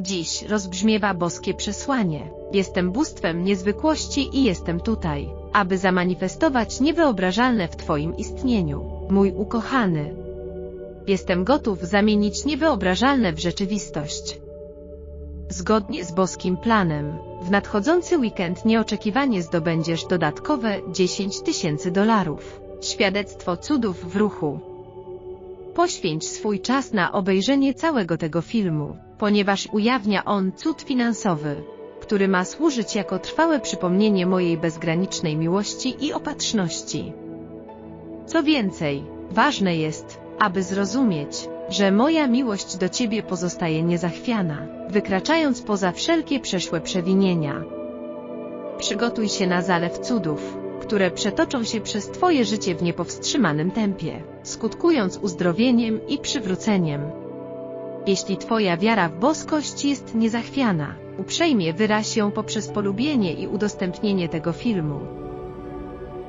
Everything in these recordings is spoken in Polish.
Dziś rozbrzmiewa boskie przesłanie. Jestem bóstwem niezwykłości i jestem tutaj, aby zamanifestować niewyobrażalne w Twoim istnieniu. Mój ukochany. Jestem gotów zamienić niewyobrażalne w rzeczywistość. Zgodnie z boskim planem, w nadchodzący weekend nieoczekiwanie zdobędziesz dodatkowe 10 tysięcy dolarów. Świadectwo cudów w ruchu. Poświęć swój czas na obejrzenie całego tego filmu, ponieważ ujawnia on cud finansowy, który ma służyć jako trwałe przypomnienie mojej bezgranicznej miłości i opatrzności. Co więcej, ważne jest, aby zrozumieć, że moja miłość do Ciebie pozostaje niezachwiana, wykraczając poza wszelkie przeszłe przewinienia. Przygotuj się na zalew cudów, które przetoczą się przez Twoje życie w niepowstrzymanym tempie, skutkując uzdrowieniem i przywróceniem. Jeśli Twoja wiara w boskość jest niezachwiana, uprzejmie wyraź ją poprzez polubienie i udostępnienie tego filmu.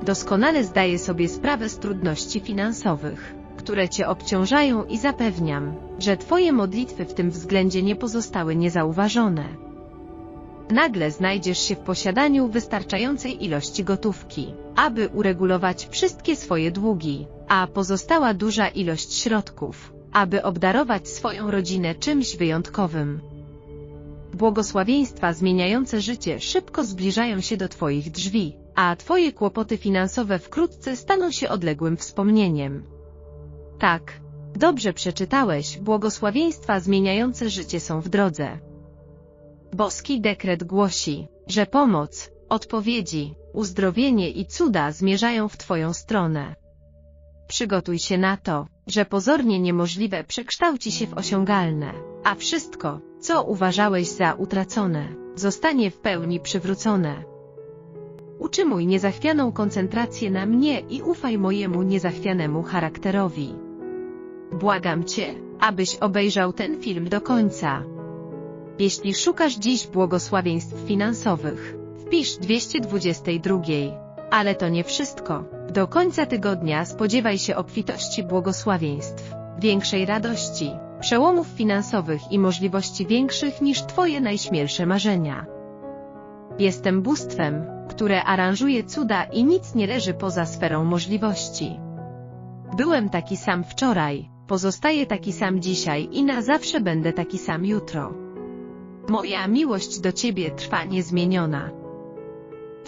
Doskonale zdaję sobie sprawę z trudności finansowych, które Cię obciążają i zapewniam, że Twoje modlitwy w tym względzie nie pozostały niezauważone. Nagle znajdziesz się w posiadaniu wystarczającej ilości gotówki, aby uregulować wszystkie swoje długi, a pozostała duża ilość środków, aby obdarować swoją rodzinę czymś wyjątkowym. Błogosławieństwa zmieniające życie szybko zbliżają się do Twoich drzwi, a Twoje kłopoty finansowe wkrótce staną się odległym wspomnieniem. Tak, dobrze przeczytałeś, błogosławieństwa zmieniające życie są w drodze. Boski dekret głosi, że pomoc, odpowiedzi, uzdrowienie i cuda zmierzają w Twoją stronę. Przygotuj się na to, że pozornie niemożliwe przekształci się w osiągalne, a wszystko, co uważałeś za utracone, zostanie w pełni przywrócone. Utrzymuj niezachwianą koncentrację na mnie i ufaj mojemu niezachwianemu charakterowi. Błagam Cię, abyś obejrzał ten film do końca. Jeśli szukasz dziś błogosławieństw finansowych, wpisz 222. Ale to nie wszystko. Do końca tygodnia spodziewaj się obfitości błogosławieństw, większej radości, przełomów finansowych i możliwości większych niż Twoje najśmielsze marzenia. Jestem bóstwem, które aranżuje cuda i nic nie leży poza sferą możliwości. Byłem taki sam wczoraj, pozostaję taki sam dzisiaj i na zawsze będę taki sam jutro. Moja miłość do Ciebie trwa niezmieniona.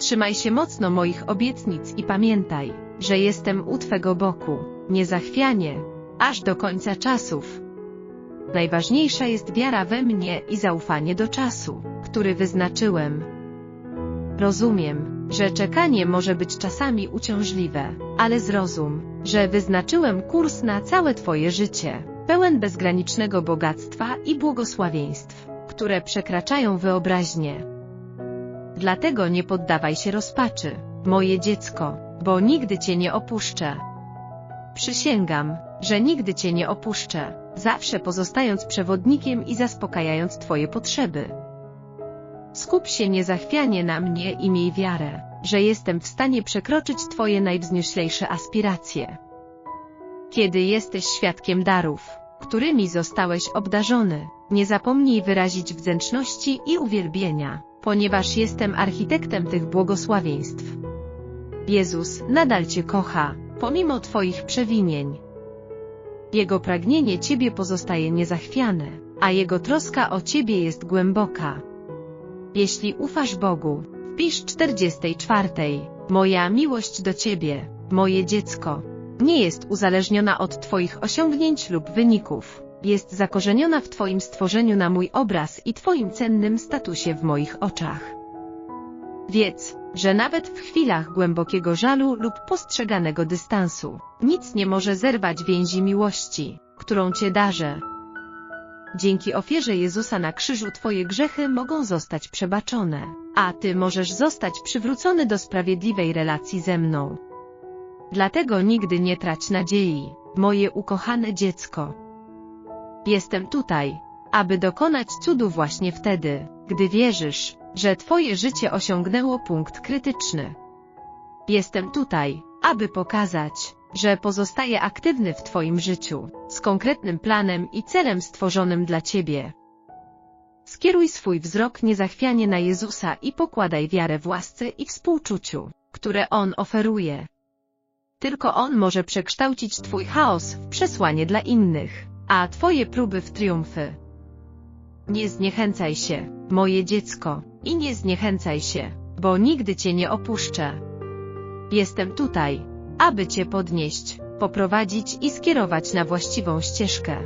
Trzymaj się mocno moich obietnic i pamiętaj, że jestem u Twego boku, niezachwianie, aż do końca czasów. Najważniejsza jest wiara we mnie i zaufanie do czasu, który wyznaczyłem. Rozumiem, że czekanie może być czasami uciążliwe, ale zrozum, że wyznaczyłem kurs na całe Twoje życie, pełen bezgranicznego bogactwa i błogosławieństw, które przekraczają wyobraźnię. Dlatego nie poddawaj się rozpaczy, moje dziecko, bo nigdy Cię nie opuszczę. Przysięgam, że nigdy Cię nie opuszczę, zawsze pozostając przewodnikiem i zaspokajając Twoje potrzeby. Skup się niezachwianie na mnie i miej wiarę, że jestem w stanie przekroczyć Twoje najwznioślejsze aspiracje. Kiedy jesteś świadkiem darów, którymi zostałeś obdarzony, nie zapomnij wyrazić wdzięczności i uwielbienia, ponieważ jestem architektem tych błogosławieństw. Jezus nadal Cię kocha, pomimo Twoich przewinień. Jego pragnienie Ciebie pozostaje niezachwiane, a Jego troska o Ciebie jest głęboka. Jeśli ufasz Bogu, wpisz 44. Moja miłość do Ciebie, moje dziecko, nie jest uzależniona od Twoich osiągnięć lub wyników. Jest zakorzeniona w Twoim stworzeniu na mój obraz i Twoim cennym statusie w moich oczach. Wiedz, że nawet w chwilach głębokiego żalu lub postrzeganego dystansu, nic nie może zerwać więzi miłości, którą Cię darzę. Dzięki ofierze Jezusa na krzyżu Twoje grzechy mogą zostać przebaczone, a Ty możesz zostać przywrócony do sprawiedliwej relacji ze mną. Dlatego nigdy nie trać nadziei, moje ukochane dziecko. Jestem tutaj, aby dokonać cudu właśnie wtedy, gdy wierzysz, że Twoje życie osiągnęło punkt krytyczny. Jestem tutaj, aby pokazać, że pozostaje aktywny w Twoim życiu, z konkretnym planem i celem stworzonym dla Ciebie. skieruj swój wzrok niezachwianie na Jezusa i pokładaj wiarę w łasce i współczuciu, które On oferuje. Tylko On może przekształcić Twój chaos w przesłanie dla innych, a Twoje próby w triumfy. Nie zniechęcaj się, moje dziecko, i nie zniechęcaj się, bo nigdy Cię nie opuszczę. Jestem tutaj, aby Cię podnieść, poprowadzić i skierować na właściwą ścieżkę.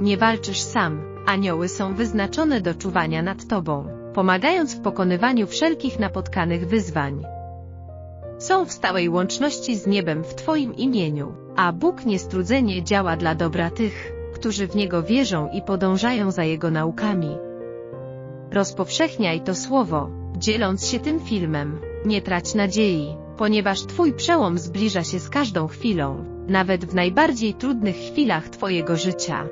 Nie walczysz sam, anioły są wyznaczone do czuwania nad Tobą, pomagając w pokonywaniu wszelkich napotkanych wyzwań. Są w stałej łączności z niebem w Twoim imieniu, a Bóg niestrudzenie działa dla dobra tych, którzy w Niego wierzą i podążają za Jego naukami. Rozpowszechniaj to słowo, dzieląc się tym filmem. Nie trać nadziei, ponieważ Twój przełom zbliża się z każdą chwilą, nawet w najbardziej trudnych chwilach Twojego życia.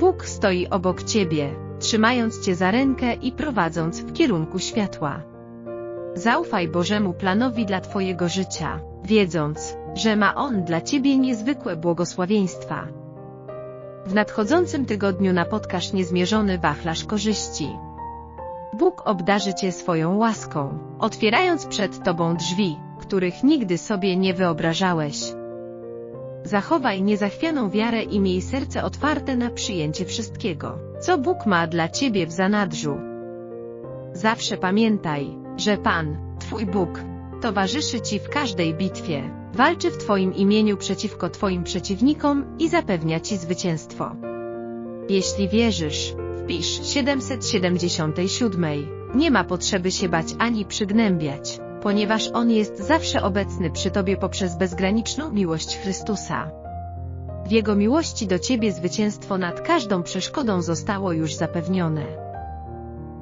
Bóg stoi obok Ciebie, trzymając Cię za rękę i prowadząc w kierunku światła. Zaufaj Bożemu planowi dla Twojego życia, wiedząc, że ma On dla Ciebie niezwykłe błogosławieństwa. W nadchodzącym tygodniu napotkasz niezmierzony wachlarz korzyści. Bóg obdarzy Cię swoją łaską, otwierając przed Tobą drzwi, których nigdy sobie nie wyobrażałeś. Zachowaj niezachwianą wiarę i miej serce otwarte na przyjęcie wszystkiego, co Bóg ma dla Ciebie w zanadrzu. Zawsze pamiętaj, że Pan, Twój Bóg, towarzyszy Ci w każdej bitwie, walczy w Twoim imieniu przeciwko Twoim przeciwnikom i zapewnia Ci zwycięstwo. Jeśli wierzysz, wpisz 777. Nie ma potrzeby się bać ani przygnębiać, ponieważ On jest zawsze obecny przy Tobie poprzez bezgraniczną miłość Chrystusa. W Jego miłości do Ciebie zwycięstwo nad każdą przeszkodą zostało już zapewnione.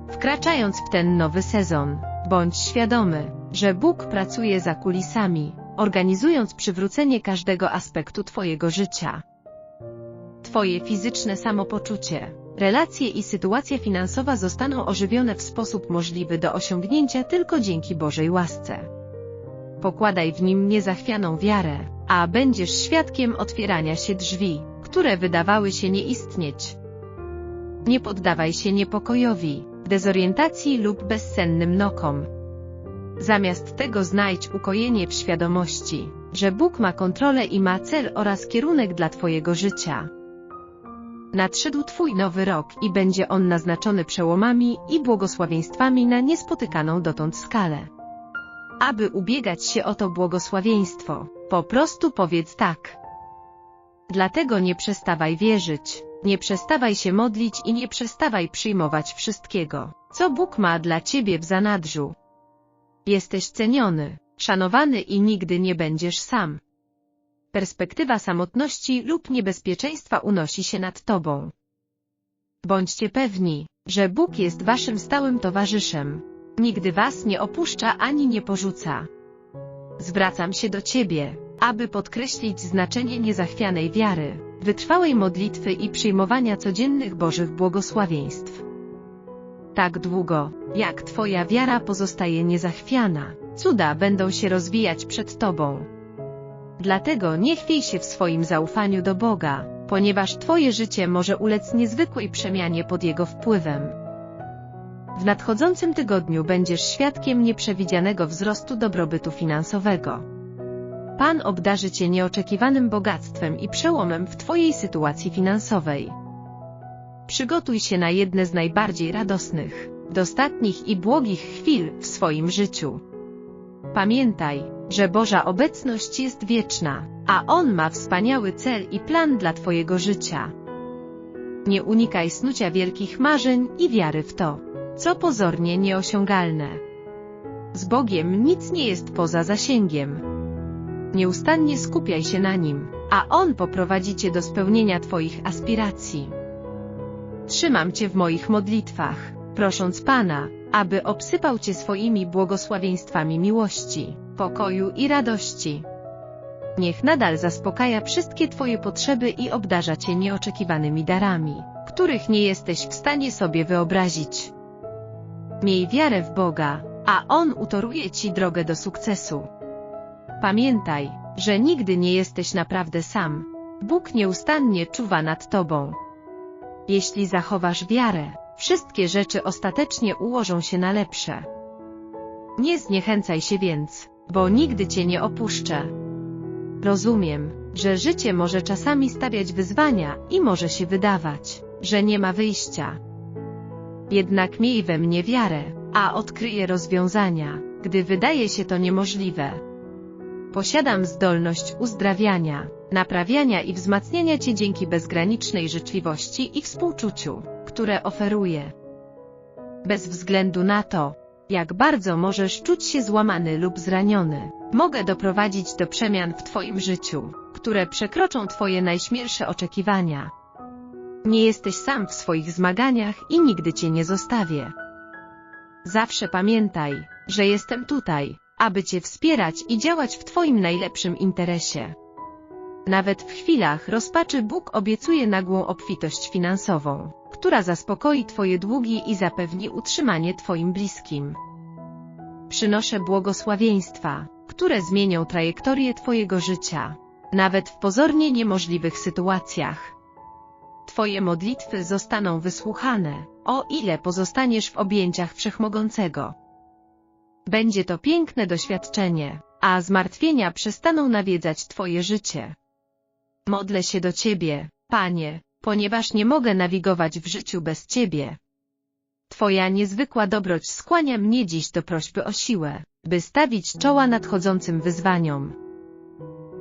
Wkraczając w ten nowy sezon, bądź świadomy, że Bóg pracuje za kulisami, organizując przywrócenie każdego aspektu Twojego życia. Twoje fizyczne samopoczucie, relacje i sytuacja finansowa zostaną ożywione w sposób możliwy do osiągnięcia tylko dzięki Bożej łasce. Pokładaj w nim niezachwianą wiarę, a będziesz świadkiem otwierania się drzwi, które wydawały się nie istnieć. Nie poddawaj się niepokojowi, dezorientacji lub bezsennym nokom. Zamiast tego znajdź ukojenie w świadomości, że Bóg ma kontrolę i ma cel oraz kierunek dla Twojego życia. Nadszedł Twój nowy rok i będzie on naznaczony przełomami i błogosławieństwami na niespotykaną dotąd skalę. Aby ubiegać się o to błogosławieństwo, po prostu powiedz tak. Dlatego nie przestawaj wierzyć, nie przestawaj się modlić i nie przestawaj przyjmować wszystkiego, co Bóg ma dla Ciebie w zanadrzu. Jesteś ceniony, szanowany i nigdy nie będziesz sam. Perspektywa samotności lub niebezpieczeństwa unosi się nad Tobą. Bądźcie pewni, że Bóg jest Waszym stałym towarzyszem. Nigdy Was nie opuszcza ani nie porzuca. Zwracam się do Ciebie, aby podkreślić znaczenie niezachwianej wiary, wytrwałej modlitwy i przyjmowania codziennych Bożych błogosławieństw. Tak długo, jak Twoja wiara pozostaje niezachwiana, cuda będą się rozwijać przed Tobą. Dlatego nie chwiej się w swoim zaufaniu do Boga, ponieważ Twoje życie może ulec niezwykłej przemianie pod Jego wpływem. W nadchodzącym tygodniu będziesz świadkiem nieprzewidzianego wzrostu dobrobytu finansowego. Pan obdarzy Cię nieoczekiwanym bogactwem i przełomem w Twojej sytuacji finansowej. Przygotuj się na jedne z najbardziej radosnych, dostatnich i błogich chwil w swoim życiu. Pamiętaj, że Boża obecność jest wieczna, a On ma wspaniały cel i plan dla Twojego życia. Nie unikaj snucia wielkich marzeń i wiary w to, co pozornie nieosiągalne. Z Bogiem nic nie jest poza zasięgiem. Nieustannie skupiaj się na Nim, a On poprowadzi Cię do spełnienia Twoich aspiracji. Trzymam Cię w moich modlitwach, prosząc Pana, aby obsypał Cię swoimi błogosławieństwami miłości, pokoju i radości. Niech nadal zaspokaja wszystkie Twoje potrzeby i obdarza Cię nieoczekiwanymi darami, których nie jesteś w stanie sobie wyobrazić. Miej wiarę w Boga, a On utoruje Ci drogę do sukcesu. Pamiętaj, że nigdy nie jesteś naprawdę sam. Bóg nieustannie czuwa nad Tobą. Jeśli zachowasz wiarę, wszystkie rzeczy ostatecznie ułożą się na lepsze. Nie zniechęcaj się więc, bo nigdy cię nie opuszczę. Rozumiem, że życie może czasami stawiać wyzwania i może się wydawać, że nie ma wyjścia. Jednak miej we mnie wiarę, a odkryję rozwiązania, gdy wydaje się to niemożliwe. Posiadam zdolność uzdrawiania, naprawiania i wzmacniania Cię dzięki bezgranicznej życzliwości i współczuciu, które oferuję. Bez względu na to, jak bardzo możesz czuć się złamany lub zraniony, mogę doprowadzić do przemian w Twoim życiu, które przekroczą Twoje najśmielsze oczekiwania. Nie jesteś sam w swoich zmaganiach i nigdy Cię nie zostawię. Zawsze pamiętaj, że jestem tutaj, aby Cię wspierać i działać w Twoim najlepszym interesie. Nawet w chwilach rozpaczy Bóg obiecuje nagłą obfitość finansową, która zaspokoi Twoje długi i zapewni utrzymanie Twoim bliskim. Przynoszę błogosławieństwa, które zmienią trajektorię Twojego życia, nawet w pozornie niemożliwych sytuacjach. Twoje modlitwy zostaną wysłuchane, o ile pozostaniesz w objęciach Wszechmogącego. Będzie to piękne doświadczenie, a zmartwienia przestaną nawiedzać Twoje życie. Modlę się do Ciebie, Panie, ponieważ nie mogę nawigować w życiu bez Ciebie. Twoja niezwykła dobroć skłania mnie dziś do prośby o siłę, by stawić czoła nadchodzącym wyzwaniom.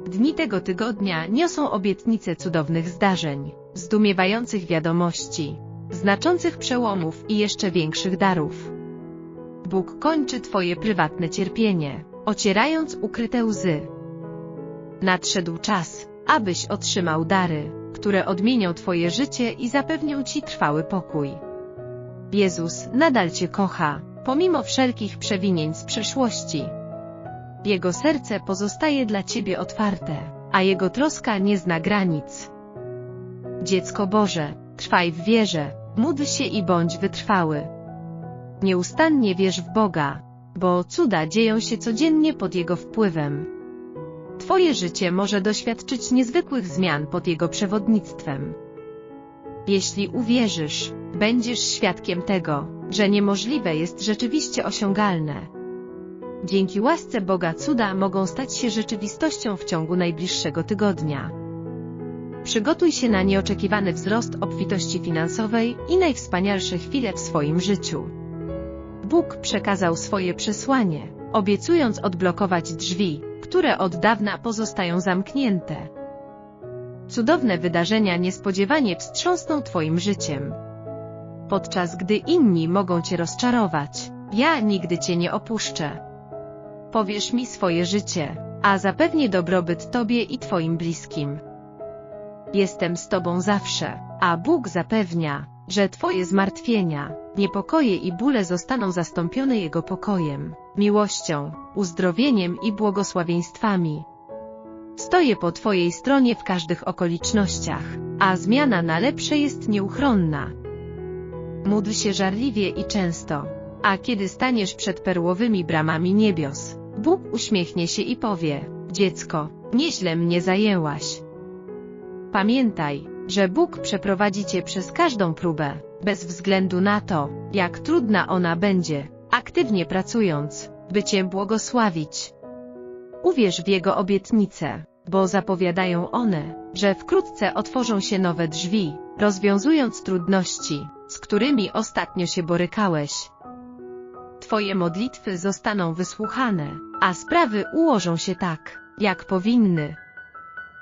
Dni tego tygodnia niosą obietnice cudownych zdarzeń, zdumiewających wiadomości, znaczących przełomów i jeszcze większych darów. Bóg kończy Twoje prywatne cierpienie, ocierając ukryte łzy. Nadszedł czas, abyś otrzymał dary, które odmienią Twoje życie i zapewnią Ci trwały pokój. Jezus nadal Cię kocha, pomimo wszelkich przewinień z przeszłości. Jego serce pozostaje dla Ciebie otwarte, a Jego troska nie zna granic. Dziecko Boże, trwaj w wierze, módl się i bądź wytrwały. Nieustannie wierz w Boga, bo cuda dzieją się codziennie pod Jego wpływem. Twoje życie może doświadczyć niezwykłych zmian pod Jego przewodnictwem. Jeśli uwierzysz, będziesz świadkiem tego, że niemożliwe jest rzeczywiście osiągalne. Dzięki łasce Boga cuda mogą stać się rzeczywistością w ciągu najbliższego tygodnia. Przygotuj się na nieoczekiwany wzrost obfitości finansowej i najwspanialsze chwile w swoim życiu. Bóg przekazał swoje przesłanie, obiecując odblokować drzwi, które od dawna pozostają zamknięte. Cudowne wydarzenia niespodziewanie wstrząsną Twoim życiem. Podczas gdy inni mogą Cię rozczarować, ja nigdy Cię nie opuszczę. Powiesz mi swoje życie, a zapewnię dobrobyt Tobie i Twoim bliskim. Jestem z Tobą zawsze, a Bóg zapewnia, że Twoje zmartwienia, niepokoje i bóle zostaną zastąpione Jego pokojem, miłością, uzdrowieniem i błogosławieństwami. Stoję po Twojej stronie w każdych okolicznościach, a zmiana na lepsze jest nieuchronna. Módl się żarliwie i często, a kiedy staniesz przed perłowymi bramami niebios, Bóg uśmiechnie się i powie, dziecko, nieźle mnie zajęłaś. Pamiętaj, że Bóg przeprowadzi Cię przez każdą próbę, bez względu na to, jak trudna ona będzie, aktywnie pracując, by Cię błogosławić. Uwierz w Jego obietnice, bo zapowiadają one, że wkrótce otworzą się nowe drzwi, rozwiązując trudności, z którymi ostatnio się borykałeś. Twoje modlitwy zostaną wysłuchane, a sprawy ułożą się tak, jak powinny.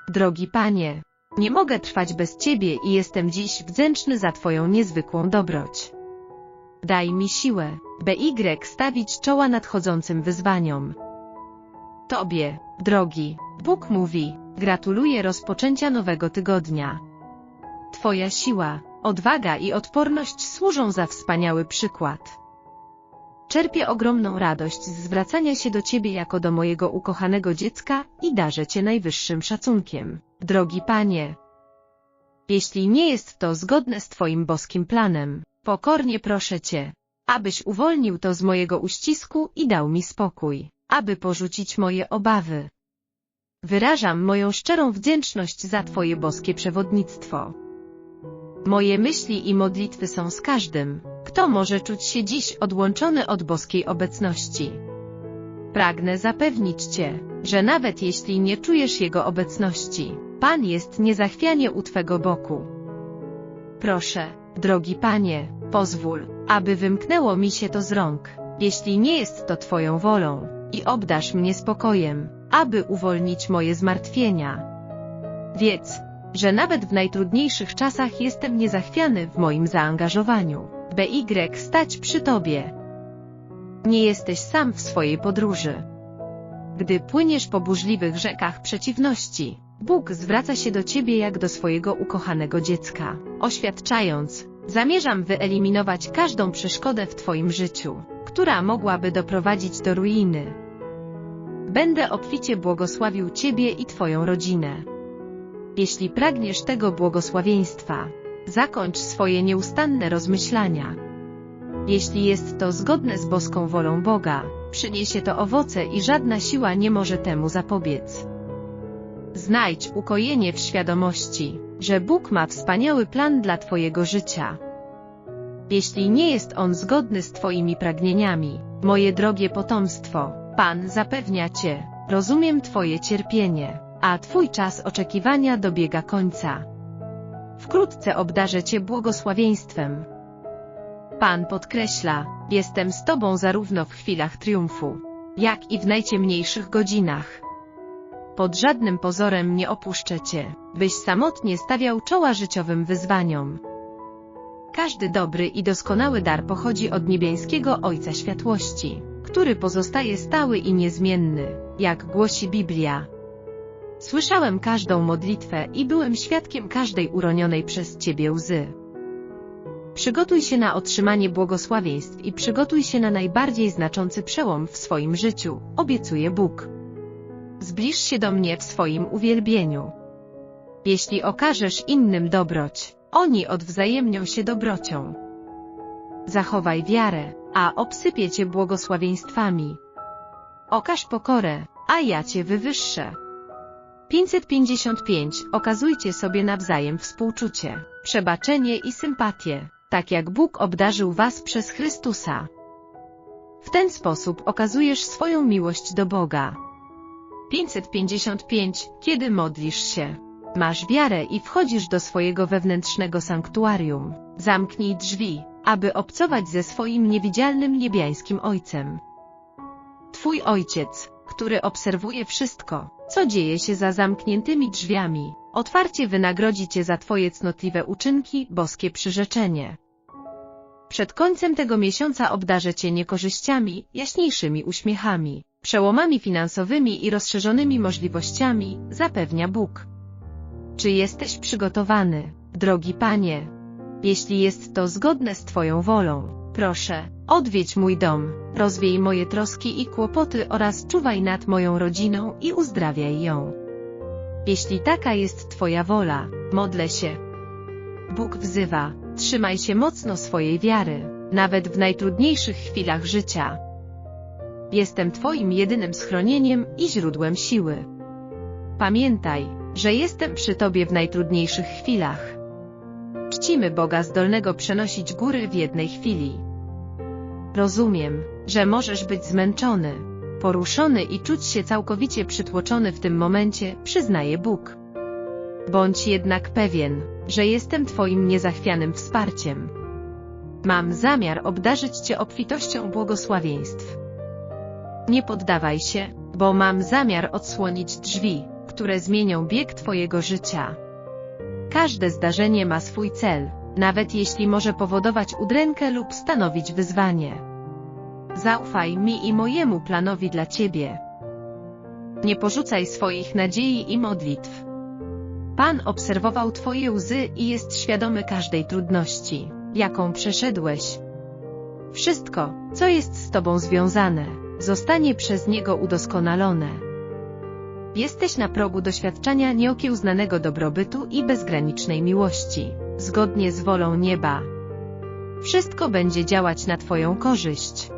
Drogi Panie, nie mogę trwać bez Ciebie i jestem dziś wdzięczny za Twoją niezwykłą dobroć. Daj mi siłę, by Y stawić czoła nadchodzącym wyzwaniom. Tobie, drogi, Bóg mówi, gratuluję rozpoczęcia nowego tygodnia. Twoja siła, odwaga i odporność służą za wspaniały przykład. Czerpię ogromną radość z zwracania się do Ciebie jako do mojego ukochanego dziecka i darzę Cię najwyższym szacunkiem, drogi Panie. Jeśli nie jest to zgodne z Twoim boskim planem, pokornie proszę Cię, abyś uwolnił to z mojego uścisku i dał mi spokój, aby porzucić moje obawy. Wyrażam moją szczerą wdzięczność za Twoje boskie przewodnictwo. Moje myśli i modlitwy są z każdym, kto może czuć się dziś odłączony od boskiej obecności. Pragnę zapewnić Cię, że nawet jeśli nie czujesz Jego obecności, Pan jest niezachwianie u Twego boku. Proszę, drogi Panie, pozwól, aby wymknęło mi się to z rąk, jeśli nie jest to Twoją wolą, i obdasz mnie spokojem, aby uwolnić moje zmartwienia. Wiedz, że nawet w najtrudniejszych czasach jestem niezachwiany w moim zaangażowaniu, by stać przy Tobie. Nie jesteś sam w swojej podróży. Gdy płyniesz po burzliwych rzekach przeciwności, Bóg zwraca się do Ciebie jak do swojego ukochanego dziecka, oświadczając, zamierzam wyeliminować każdą przeszkodę w Twoim życiu, która mogłaby doprowadzić do ruiny. Będę obficie błogosławił Ciebie i Twoją rodzinę. Jeśli pragniesz tego błogosławieństwa, zakończ swoje nieustanne rozmyślania. Jeśli jest to zgodne z boską wolą Boga, przyniesie to owoce i żadna siła nie może temu zapobiec. Znajdź ukojenie w świadomości, że Bóg ma wspaniały plan dla Twojego życia. Jeśli nie jest on zgodny z Twoimi pragnieniami, moje drogie potomstwo, Pan zapewnia Cię, rozumiem Twoje cierpienie, a Twój czas oczekiwania dobiega końca. Wkrótce obdarzę Cię błogosławieństwem. Pan podkreśla, jestem z Tobą zarówno w chwilach triumfu, jak i w najciemniejszych godzinach. Pod żadnym pozorem nie opuszczę Cię, byś samotnie stawiał czoła życiowym wyzwaniom. Każdy dobry i doskonały dar pochodzi od niebiańskiego Ojca Światłości, który pozostaje stały i niezmienny, jak głosi Biblia. Słyszałem każdą modlitwę i byłem świadkiem każdej uronionej przez Ciebie łzy. Przygotuj się na otrzymanie błogosławieństw i przygotuj się na najbardziej znaczący przełom w swoim życiu, obiecuje Bóg. Zbliż się do mnie w swoim uwielbieniu. Jeśli okażesz innym dobroć, oni odwzajemnią się dobrocią. Zachowaj wiarę, a obsypię cię błogosławieństwami. Okaż pokorę, a ja cię wywyższę. 555. Okazujcie sobie nawzajem współczucie, przebaczenie i sympatię, tak jak Bóg obdarzył was przez Chrystusa. W ten sposób okazujesz swoją miłość do Boga. 555. Kiedy modlisz się, masz wiarę i wchodzisz do swojego wewnętrznego sanktuarium, zamknij drzwi, aby obcować ze swoim niewidzialnym niebiańskim Ojcem. Twój Ojciec, który obserwuje wszystko, co dzieje się za zamkniętymi drzwiami, otwarcie wynagrodzi Cię za Twoje cnotliwe uczynki, boskie przyrzeczenie. Przed końcem tego miesiąca obdarzę Cię niekorzyściami, jaśniejszymi uśmiechami, przełomami finansowymi i rozszerzonymi możliwościami, zapewnia Bóg. Czy jesteś przygotowany, drogi Panie? Jeśli jest to zgodne z Twoją wolą, proszę, odwiedź mój dom, rozwiej moje troski i kłopoty oraz czuwaj nad moją rodziną i uzdrawiaj ją. Jeśli taka jest Twoja wola, modlę się. Bóg wzywa, trzymaj się mocno swojej wiary, nawet w najtrudniejszych chwilach życia. Jestem Twoim jedynym schronieniem i źródłem siły. Pamiętaj, że jestem przy Tobie w najtrudniejszych chwilach. Czcimy Boga zdolnego przenosić góry w jednej chwili. Rozumiem, że możesz być zmęczony, poruszony i czuć się całkowicie przytłoczony w tym momencie, przyznaje Bóg. Bądź jednak pewien, że jestem Twoim niezachwianym wsparciem. Mam zamiar obdarzyć Cię obfitością błogosławieństw. Nie poddawaj się, bo mam zamiar odsłonić drzwi, które zmienią bieg Twojego życia. Każde zdarzenie ma swój cel, nawet jeśli może powodować udrękę lub stanowić wyzwanie. Zaufaj mi i mojemu planowi dla Ciebie. Nie porzucaj swoich nadziei i modlitw. Pan obserwował Twoje łzy i jest świadomy każdej trudności, jaką przeszedłeś. Wszystko, co jest z Tobą związane, zostanie przez Niego udoskonalone. Jesteś na progu doświadczenia nieokiełznanego dobrobytu i bezgranicznej miłości, zgodnie z wolą nieba. Wszystko będzie działać na Twoją korzyść.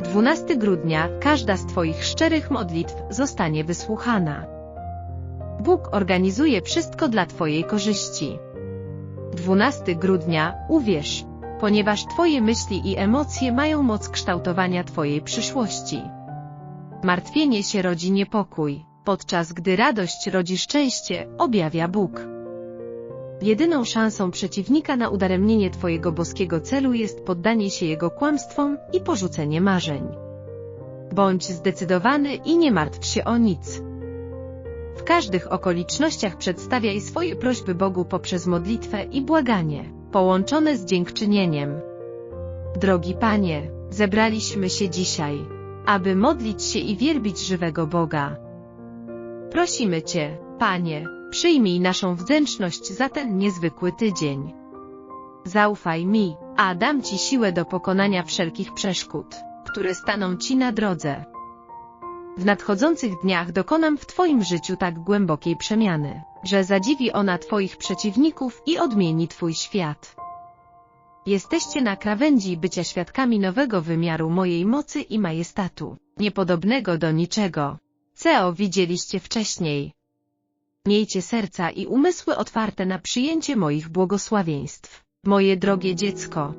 12 grudnia każda z Twoich szczerych modlitw zostanie wysłuchana. Bóg organizuje wszystko dla Twojej korzyści. 12 grudnia, uwierz, ponieważ Twoje myśli i emocje mają moc kształtowania Twojej przyszłości. Martwienie się rodzi niepokój, podczas gdy radość rodzi szczęście, objawia Bóg. Jedyną szansą przeciwnika na udaremnienie Twojego boskiego celu jest poddanie się jego kłamstwom i porzucenie marzeń. Bądź zdecydowany i nie martw się o nic. W każdych okolicznościach przedstawiaj swoje prośby Bogu poprzez modlitwę i błaganie, połączone z dziękczynieniem. Drogi Panie, zebraliśmy się dzisiaj, aby modlić się i wielbić żywego Boga. Prosimy Cię, Panie, przyjmij naszą wdzięczność za ten niezwykły tydzień. Zaufaj mi, a dam Ci siłę do pokonania wszelkich przeszkód, które staną Ci na drodze. W nadchodzących dniach dokonam w Twoim życiu tak głębokiej przemiany, że zadziwi ona Twoich przeciwników i odmieni Twój świat. Jesteście na krawędzi bycia świadkami nowego wymiaru mojej mocy i majestatu, niepodobnego do niczego. Co widzieliście wcześniej. Miejcie serca i umysły otwarte na przyjęcie moich błogosławieństw, moje drogie dziecko.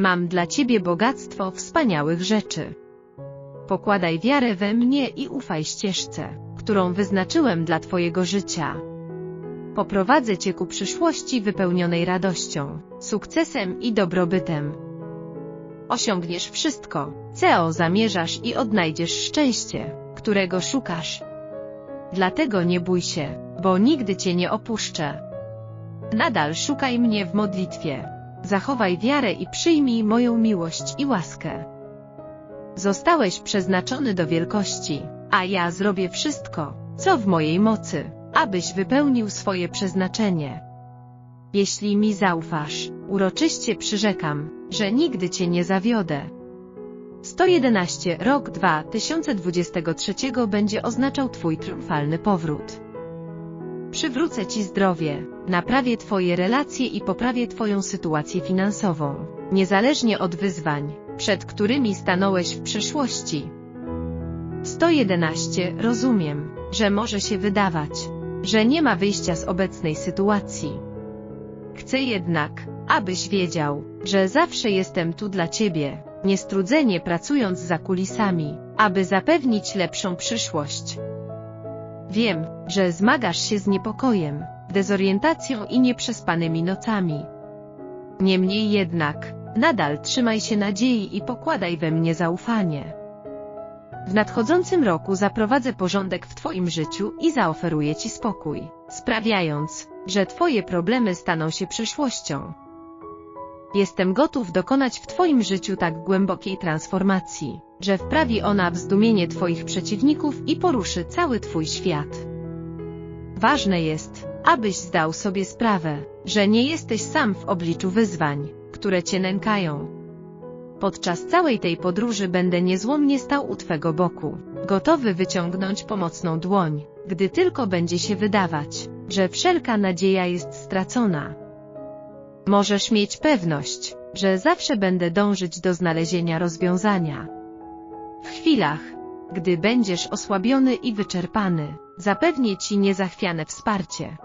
Mam dla Ciebie bogactwo wspaniałych rzeczy. Pokładaj wiarę we mnie i ufaj ścieżce, którą wyznaczyłem dla Twojego życia. Poprowadzę Cię ku przyszłości wypełnionej radością, sukcesem i dobrobytem. Osiągniesz wszystko, co zamierzasz i odnajdziesz szczęście, którego szukasz. Dlatego nie bój się, bo nigdy Cię nie opuszczę. Nadal szukaj mnie w modlitwie. Zachowaj wiarę i przyjmij moją miłość i łaskę. Zostałeś przeznaczony do wielkości, a ja zrobię wszystko, co w mojej mocy, abyś wypełnił swoje przeznaczenie. Jeśli mi zaufasz, uroczyście przyrzekam, że nigdy Cię nie zawiodę. 111 Rok 2023 będzie oznaczał Twój triumfalny powrót. Przywrócę Ci zdrowie, naprawię Twoje relacje i poprawię Twoją sytuację finansową, niezależnie od wyzwań, przed którymi stanąłeś w przeszłości. 111 Rozumiem, że może się wydawać, że nie ma wyjścia z obecnej sytuacji. Chcę jednak, abyś wiedział, że zawsze jestem tu dla Ciebie, niestrudzenie pracując za kulisami, aby zapewnić lepszą przyszłość. Wiem, że zmagasz się z niepokojem, dezorientacją i nieprzespanymi nocami. Niemniej jednak, nadal trzymaj się nadziei i pokładaj we mnie zaufanie. W nadchodzącym roku zaprowadzę porządek w Twoim życiu i zaoferuję Ci spokój, sprawiając, że Twoje problemy staną się przyszłością. Jestem gotów dokonać w Twoim życiu tak głębokiej transformacji, że wprawi ona w zdumienie Twoich przeciwników i poruszy cały Twój świat. Ważne jest, abyś zdał sobie sprawę, że nie jesteś sam w obliczu wyzwań, które Cię nękają. Podczas całej tej podróży będę niezłomnie stał u Twego boku, gotowy wyciągnąć pomocną dłoń, gdy tylko będzie się wydawać, że wszelka nadzieja jest stracona. Możesz mieć pewność, że zawsze będę dążyć do znalezienia rozwiązania. W chwilach, gdy będziesz osłabiony i wyczerpany, zapewnię Ci niezachwiane wsparcie.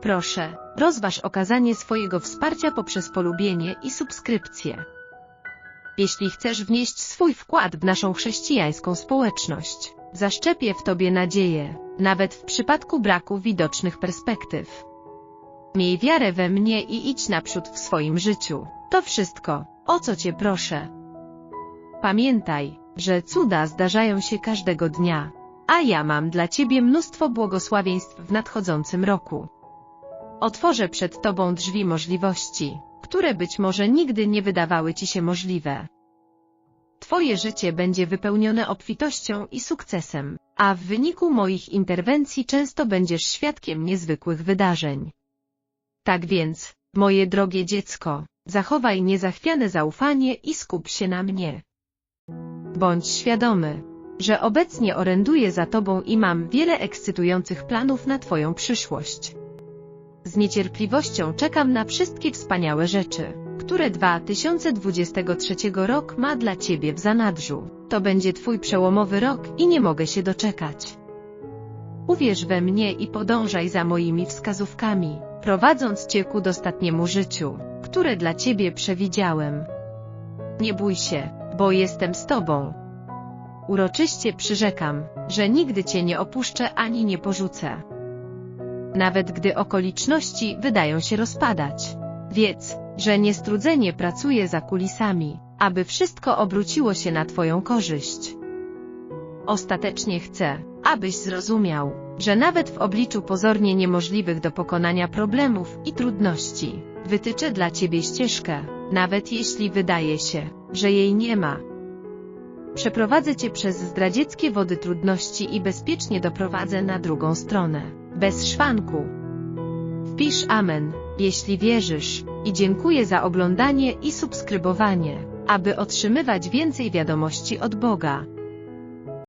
Proszę, rozważ okazanie swojego wsparcia poprzez polubienie i subskrypcję. Jeśli chcesz wnieść swój wkład w naszą chrześcijańską społeczność, zaszczepię w Tobie nadzieję, nawet w przypadku braku widocznych perspektyw. Miej wiarę we mnie i idź naprzód w swoim życiu. To wszystko, o co Cię proszę. Pamiętaj, że cuda zdarzają się każdego dnia, a ja mam dla Ciebie mnóstwo błogosławieństw w nadchodzącym roku. Otworzę przed Tobą drzwi możliwości, które być może nigdy nie wydawały Ci się możliwe. Twoje życie będzie wypełnione obfitością i sukcesem, a w wyniku moich interwencji często będziesz świadkiem niezwykłych wydarzeń. Tak więc, moje drogie dziecko, zachowaj niezachwiane zaufanie i skup się na mnie. Bądź świadomy, że obecnie oręduję za Tobą i mam wiele ekscytujących planów na Twoją przyszłość. Z niecierpliwością czekam na wszystkie wspaniałe rzeczy, które 2023 rok ma dla Ciebie w zanadrzu. To będzie Twój przełomowy rok i nie mogę się doczekać. Uwierz we mnie i podążaj za moimi wskazówkami, prowadząc Cię ku dostatniemu życiu, które dla Ciebie przewidziałem. Nie bój się, bo jestem z Tobą. Uroczyście przyrzekam, że nigdy Cię nie opuszczę ani nie porzucę. Nawet gdy okoliczności wydają się rozpadać. Wiedz, że niestrudzenie pracuje za kulisami, aby wszystko obróciło się na Twoją korzyść. Ostatecznie chcę, abyś zrozumiał, że nawet w obliczu pozornie niemożliwych do pokonania problemów i trudności, wytyczę dla Ciebie ścieżkę, nawet jeśli wydaje się, że jej nie ma. Przeprowadzę Cię przez zdradzieckie wody trudności i bezpiecznie doprowadzę na drugą stronę, bez szwanku. Wpisz Amen, jeśli wierzysz, i dziękuję za oglądanie i subskrybowanie, aby otrzymywać więcej wiadomości od Boga.